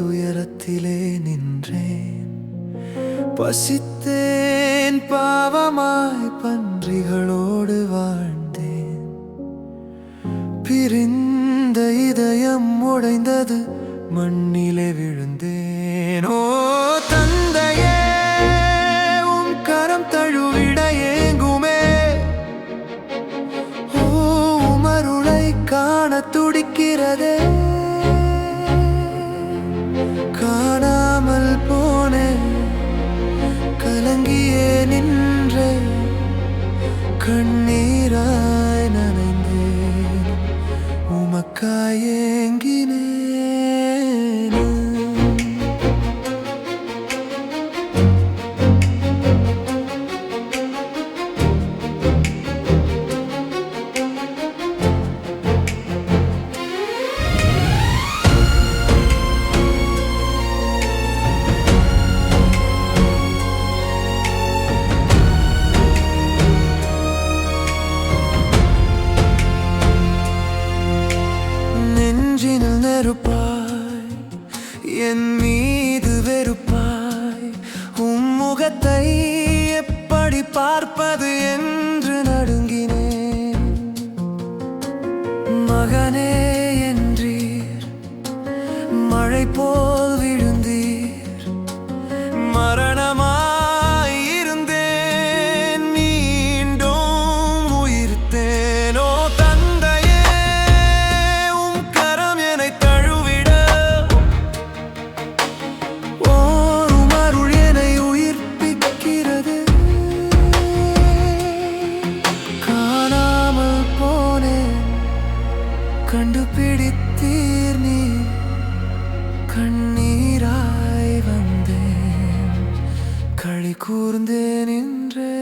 துயரத்திலே நின்றேன். பசித்தேன் பாவமாய் பன்றிகளோடு வாழ்ந்தேன். பிரிந்த இதயம் உடைந்தது மண்ணிலே விழுந்தேன். ஓ தந்தையே உம் கரம் தழுவிட ஏங்குமே. ஓ உமருளை காண துடிக்கிறதே. கலங்கியே நின் வெறுப்பாய். என் மீது வெறுப்பாய். உம் முகத்தை எப்படி பார்ப்பது என்று நடுங்கினேன். மகனே என்றீர். மழை போல் விழு கண்டுபிடித்தீர் நீ கண்ணீராய் வந்தேன். களி கூர்ந்தே நின்றே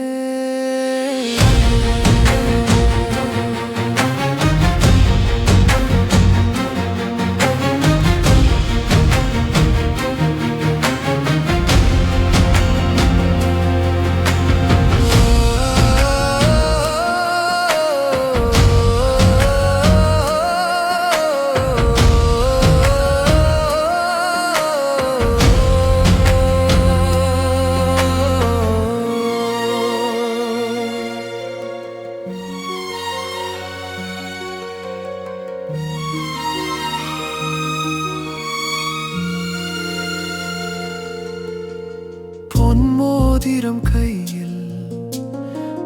பொன்மோதிரம் கையில்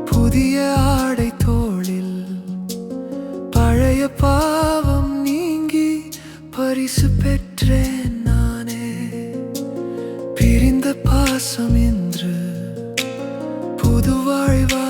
புதிய ஆடை தோளில் பழைய பாவம் நீங்கி பரிசு பெற்றேன் நானே. பிரிந்த பாசம் என்று புது வாழ்வா